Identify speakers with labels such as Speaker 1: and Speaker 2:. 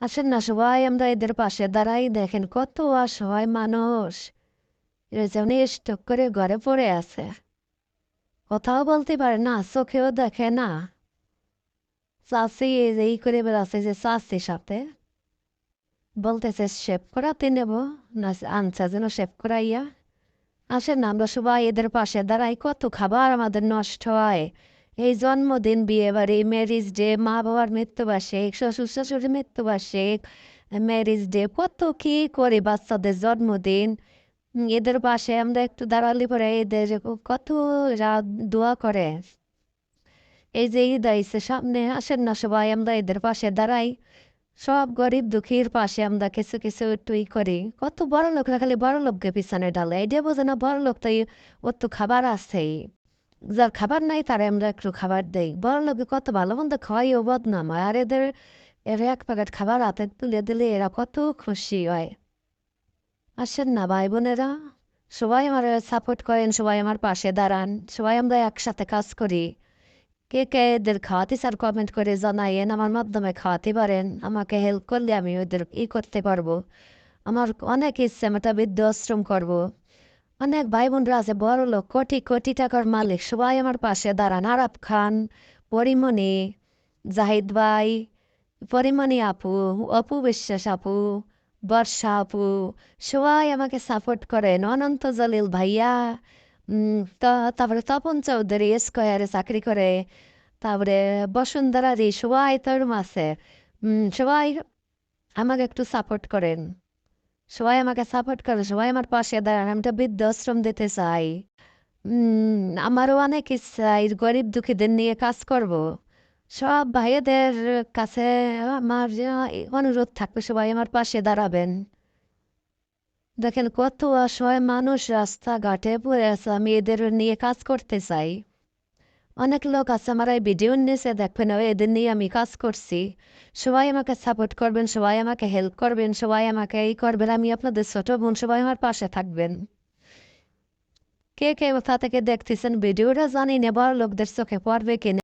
Speaker 1: আসেন না সবাই, আমরা এদের পাশে দাঁড়াই, দেখেন কত অসহায় মানুষ। এরা স্টক করে ঘরে পড়ে আছে। কথাও বলতে পারে না, চোখেও দেখে না। চাষি এই করে বেড়াচ্ছে যে চাষির সাথে। বলতেছে, শেভ করাতে নেব, না আনছে যেন শেভ করাইয়া। আসেন না, আমরা সবাই এদের পাশে দাঁড়াই, কত খাবার আমাদের নষ্ট হয়। এই জন্মদিন বিয়ে বাড়ি ম্যারিজ ডে মা বাবার মৃত্যুবার্ষিক, শ্বশুর শ্বশুরের মৃত্যুবার্ষিক ম্যারিজ ডে কত কি করি বাচ্চাদের জন্মদিন। এদের পাশে আমরা একটু দাঁড়ালে পরে এদের কত দোয়া করে। এই যে ঈদ আইসে সামনে আসেন না সবাই, আমরা এদের পাশে দাঁড়াই। সব গরিব দুঃখীর পাশে আমরা কিছু কিছু একটু ই করি। কত বড় লোকরা খালি বড় লোককে পিছনে ডালে এটা বোঝে না বড় লোক তাই ওর তো খাবার আছেই। যার খাবার নাই তারে আমরা একটু খাবার দেই বড় লোকে কত ভালো মন্দ খাওয়াই ও বদনাম আর এদের এর এক প্যাকেট খাবার হাতে তুলে দিলে এরা কত খুশি হয় আসেন না ভাই বোনেরা সবাই আমার সাপোর্ট করেন সবাই আমার পাশে দাঁড়ান সবাই আমরা একসাথে কাজ করি কে কে এদের খাওয়াতে স্যার কমেন্ট করে জানাইয়েন আমার মাধ্যমে খাওয়াতে পারেন আমাকে হেল্প করলে আমি ওদের ই করতে পারব আমার অনেক ইচ্ছে আমি একটা বৃদ্ধাশ্রম করব অনেক ভাই বোনরা আছে বড় লোক কোটি কোটি টাকার মালিক সবাই আমার পাশে দাঁড়ান। আরাপ খান পরিমণি জাহিদ ভাই পরিমণি আপু অপু বিশ্বাস আপু বর্ষা আপু সবাই আমাকে সাপোর্ট করেন। অনন্ত জলিল ভাইয়া তারপরে তপন চৌধুরী স্কোয়ারে চাকরি করে তারপরে বসুন্ধরা রে সবাই তোর উম, সবাই আমাকে একটু সাপোর্ট করেন। সবাই আমাকে সাপোর্ট করে সবাই আমার পাশে দাঁড়ান আমি একটা বৃদ্ধাশ্রম দিতে চাই আমারও অনেক ইচ্ছা গরিব দুঃখীদের নিয়ে কাজ করব সব ভাইয়েদের কাছে আমার অনুরোধ থাকবে সবাই আমার পাশে দাঁড়াবেন দেখেন কত অসহায় মানুষ রাস্তাঘাটে পড়ে আছে আমি এদের নিয়ে কাজ করতে চাই অনেক লোক আছে, আমার এই ভিডিও নিচে দেখবেন এদিন নিয়ে আমি কাজ করছি। সবাই আমাকে সাপোর্ট করবেন, সবাই আমাকে হেল্প করবেন, সবাই আমাকে এই করবেন, আমি আপনাদের ছোট বোন, সবাই আমার পাশে থাকবেন। কে কে কোথা থেকে দেখতেছেন ভিডিওটা জানি না বড় লোকদের চোখে পড়বে কিনা।